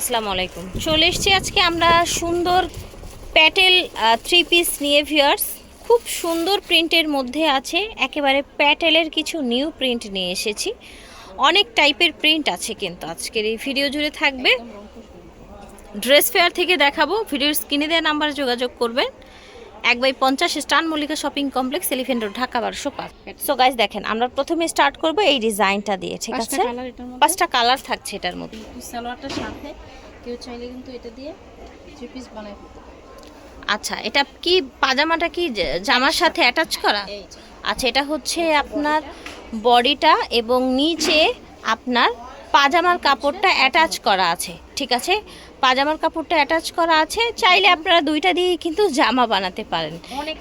আসসালামু আলাইকুম। চলে এসেছি আজকে আমরা সুন্দর প্যাটেল থ্রি পিস নিয়ে ভিউয়ার্স খুব সুন্দর প্রিন্টের মধ্যে আছে, একেবারে প্যাটেলের কিছু নিউ প্রিন্ট নিয়ে এসেছি। অনেক টাইপের প্রিন্ট আছে কিন্তু আজকের এই ভিডিও জুড়ে থাকবে। ড্রেস ফেয়ার থেকে দেখাবো ভিডিওর স্ক্রিনে দেওয়া নাম্বারে যোগাযোগ করবেন। এক বাই পঞ্চাশ স্টান Mallika shopping complex elephant road Dhaka বারোশো পাঁচ। সো গাইজ দেখেন আমরা প্রথমে স্টার্ট করব এই ডিজাইনটা দিয়ে ঠিক আছে? পাঁচটা কালার থাকছে এটার মধ্যে। সালোয়ারটার সাথে কেউ চাইলে কিন্তু এটা দিয়ে থ্রি পিস আচ্ছা এটা কি পাজামাটা কি জামার সাথে অ্যাটাচ করা? আচ্ছা এটা হচ্ছে আপনার বডিটা এবং নিচে আপনার পাজামার কাপড়টা অ্যাটাচ করা আছে ঠিক আছে? পাজামার কাপড়টা অ্যাটাচ করা আছে চাইলে আপনারা দুইটা দিয়ে কিন্তু জামা বানাতে পারেন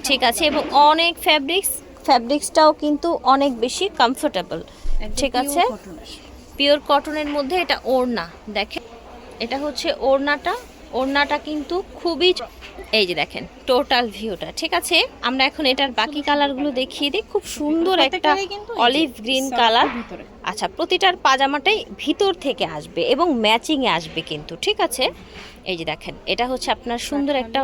ঠিক আছে? এবং অনেক ফ্যাব্রিক্স ফ্যাব্রিক্সটাও কিন্তু অনেক বেশি কমফোর্টেবল ঠিক আছে? পিওর কটনের মধ্যে এটা ওড়না দেখেন? এটা হচ্ছে ওড়নাটা ওড়নাটা কিন্তু খুবই এই যে দেখেন টোটাল ভিউটা ঠিক আছে? আমরা এখন এটার বাকি কালারগুলো দেখিয়ে দিই। খুব সুন্দর একটা অলিভ গ্রিন কালার ভিতরে। আচ্ছা প্রতিটার পাজামাটাই ভিতর থেকে আসবে এবং ম্যাচিংয়ে আসবে কিন্তু ঠিক আছে? এই যে দেখেন এটা হচ্ছে আপনার সুন্দর একটা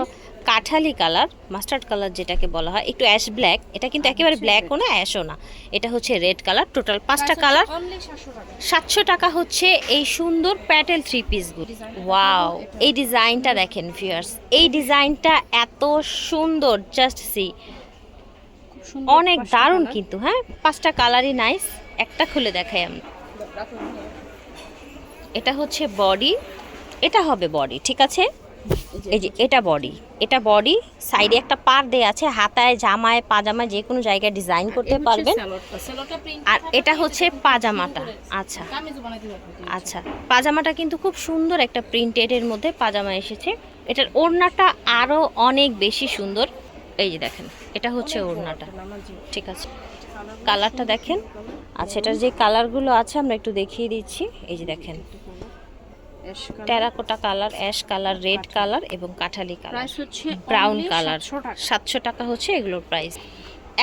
কাঠালি কালার মাস্টার্ড কালার যেটাকে বলা হয় একটু অ্যাশ ব্ল্যাক। এটা কিন্তু একেবারে ব্ল্যাকও না অ্যাশও না। এটা হচ্ছে রেড কালার টোটাল পাঁচটা কালার। অনলি 700 টাকা। সাতশো টাকা হচ্ছে এই সুন্দর প্যাটেল থ্রি পিসগুলো। ওয়াও এই ডিজাইনটা দেখেন ভিউয়ার্স এই ডিজাইনটা এত সুন্দর জাস্ট সি অনেক দারুণ কিন্তু হ্যাঁ? পাঁচটা কালারই নাইস একটা খুলে দেখাই আমরা এটা হচ্ছে বডি। এটা হবে বডি ঠিক আছে? এই যে এটা বডি এটা বডি সাইডে একটা পার দেয়া আছে হাতায় জামায় পাজামায় যে কোনো জায়গায় ডিজাইন করতে পারবেন। আর এটা হচ্ছে পাজামাটা। আচ্ছা। আচ্ছা। পাজামাটা কিন্তু খুব সুন্দর একটা প্রিন্টেডের মধ্যে পাজামা এসেছে। এটার ওড়নাটা আরও অনেক বেশি সুন্দর। এই যে দেখেন এটা হচ্ছে ওড়নাটা। ঠিক আছে। কালারটা দেখেন। আচ্ছা এটার যে কালারগুলো আছে আমরা একটু দেখিয়ে দিচ্ছি। এই যে দেখেন। Terracotta colour ash colour red colour এবং কাঠালি কালার ব্রাউন কালার সাতশো টাকা। হচ্ছে এগুলোর প্রাইস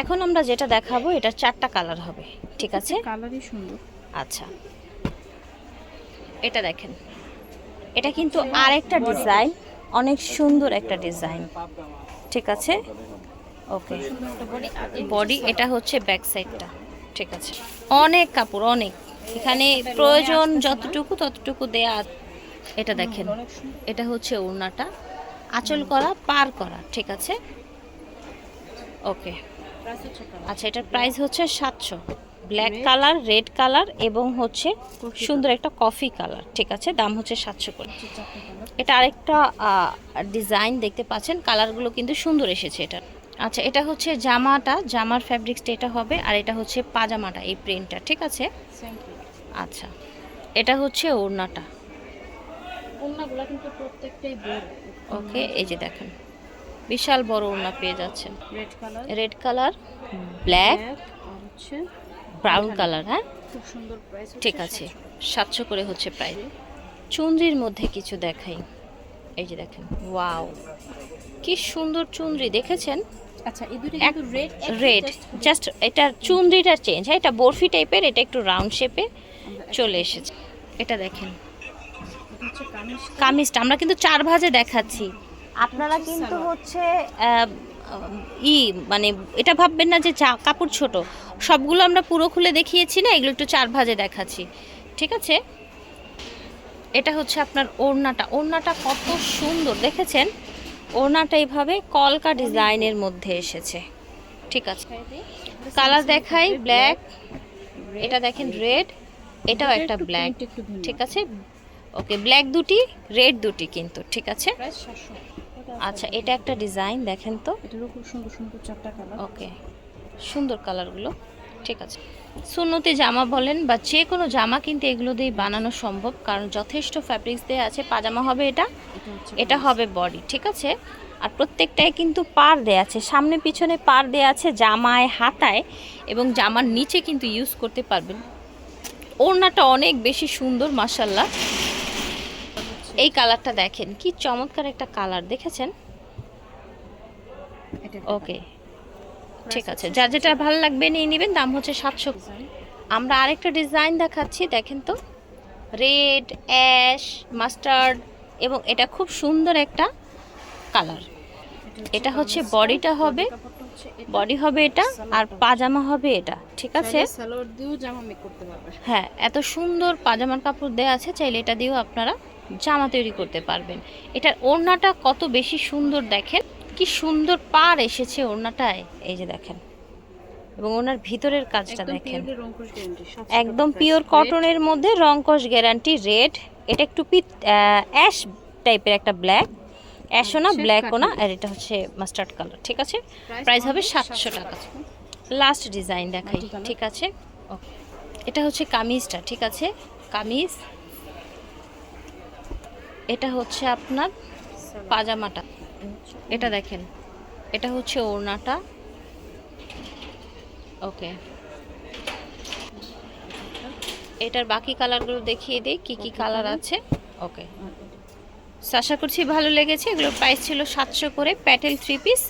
এখন আমরা যেটা দেখাবো এটা চারটা কালার হবে। ঠিক আছে? কালারই সুন্দর। আচ্ছা। এটা দেখেন। এটা কিন্তু আরেকটা ডিজাইন অনেক সুন্দর একটা ডিজাইন ঠিক আছে? ওকে বডি এটা হচ্ছে ব্যাক সাইডটা ঠিক আছে? অনেক কাপড় অনেক। এখানে প্রয়োজন যতটুকু ততটুকু দেয়া। এটা দেখেন। এটা হচ্ছে ওড়নাটা। আঁচল করা পার করা ঠিক আছে? ওকে। আচ্ছা এটার প্রাইস হচ্ছে সাতশো। ব্ল্যাক কালার রেড কালার এবং হচ্ছে সুন্দর একটা কফি কালার ঠিক আছে? দাম হচ্ছে সাতশো করে। এটা আরেকটা ডিজাইন দেখতে পাচ্ছেন। কালারগুলো কিন্তু সুন্দর এসেছে এটা। আচ্ছা এটা হচ্ছে জামাটা জামার ফ্যাব্রিক্সটা এটা হবে আর এটা হচ্ছে পাজামাটা এই প্রিন্টটা ঠিক আছে? আচ্ছা এটা হচ্ছে ওড়নাটা। ওড়নাগুলা কিন্তু প্রত্যেকটাই বড়। ওকে এই যে দেখেন। বিশাল বড় ওড়না পেয়ে যাচ্ছেন। Red colour red colour black আর হচ্ছে ব্রাউন কালার হ্যাঁ? খুব সুন্দর প্রাইস ঠিক আছে সাতশো করে হচ্ছে প্রাইস চুনরির মধ্যে কিছু দেখাই। এই যে দেখেন ওয়াও। কি সুন্দর চুনরি দেখেছেন? আচ্ছা এই দুটো কিন্তু রেড রেড জাস্ট এটা চুনরিটা চেঞ্জ হ্যাঁ? এটা বরফি টাইপের এটা একটু রাউন্ড শেপে চলে এসেছে। এটা দেখেন কামিজটা আমরা কিন্তু চার ভাজে দেখাচ্ছি। আপনারা কিন্তু হচ্ছে ই মানে এটা ভাববেন না যে চা- কাপড় ছোট। সবগুলো আমরা পুরো খুলে দেখিয়েছি না এগুলো একটু চার ভাজে দেখাচ্ছি। ঠিক আছে? এটা হচ্ছে আপনার ওড়নাটা। ওড়নাটা কত সুন্দর। দেখেছেন? ওড়নাটা এইভাবে কলকা ডিজাইনের মধ্যে এসেছে। ঠিক আছে। কালার দেখাই ব্ল্যাক। এটা দেখেন রেড এটাও একটা ব্ল্যাক। ঠিক আছে? ওকে ব্ল্যাক দুটি রেড দুটি কিন্তু ঠিক আছে? আচ্ছা এটা একটা ডিজাইন দেখেন তো। খুব সুন্দর সুন্দর চারটা কালার ওকে সুন্দর কালারগুলো ঠিক আছে। সুন্নতি জামা বলেন বা যে কোনো জামা কিন্তু এগুলো দিয়ে বানানো সম্ভব কারণ যথেষ্ট ফ্যাব্রিক্স দিয়ে আছে। পাজামা হবে এটা এটা হবে বডি ঠিক আছে? আর প্রত্যেকটায় কিন্তু পার দেয়া আছে। সামনে পিছনে পার দেয়া আছে জামায় হাতায় এবং জামার নিচে কিন্তু ইউজ করতে পারবেন। ওড়নাটা অনেক বেশি সুন্দর মাসাল্লাহ এই কালারটা দেখেন। কি চমৎকার একটা কালার দেখেছেন? ওকে ঠিক আছে। যার যেটা ভালো লাগবে নিয়ে নেবেন দাম হচ্ছে সাতশো। আমরা আরেকটা ডিজাইন দেখাচ্ছি দেখেন তো। রেড অ্যাশ মাস্টার্ড এবং এটা খুব সুন্দর একটা কালার। এটা হচ্ছে বডিটা হবে বডি হবে এটা আর পাজামা হবে এটা ঠিক আছে? হ্যাঁ এত সুন্দর পাজামার কাপড় দেওয়া আছে চাইলে এটা দিয়েও আপনারা জামা তৈরি করতে পারবেন। এটার ওড়নাটা কত বেশি সুন্দর দেখেন। কি সুন্দর পার এসেছে ওড়নাটায়। এই যে দেখেন। এবং ওনার ভিতরের কাজটা দেখেন। একদম পিওর কটনের মধ্যে রংকশ গ্যারান্টি রেড এটা একটু পিত অ্যাশ টাইপের একটা ব্ল্যাক অ্যাশও না ব্ল্যাকও না আর এটা হচ্ছে মাস্টার্ড কালার ঠিক আছে? প্রাইস হবে সাতশো টাকা। লাস্ট ডিজাইন দেখাই ঠিক আছে. এটা হচ্ছে কামিজটা ঠিক আছে? কামিজ এটা হচ্ছে আপনার পাজামাটা। এটা দেখেন। এটা হচ্ছে ওড়নাটা। ওকে। এটার বাকি কালারগুলো দেখিয়ে দিই কি কি কালার আছে। ওকে। আশা করছি ভালো লেগেছে। এগুলোর প্রাইস ছিল সাতশো করে প্যাটেল থ্রি পিস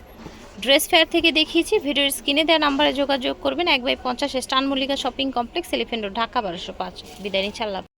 ড্রেস ফেয়ার থেকে দেখিয়েছি ভিডিওর স্ক্রিনে দেওয়া নাম্বারে যোগাযোগ করবেন। এক বাই পঞ্চাশ স্টান Mallika shopping complex elephant road, Dhaka বারোশো পাঁচ। বিদায় নিচ্ছি আল্লাহ।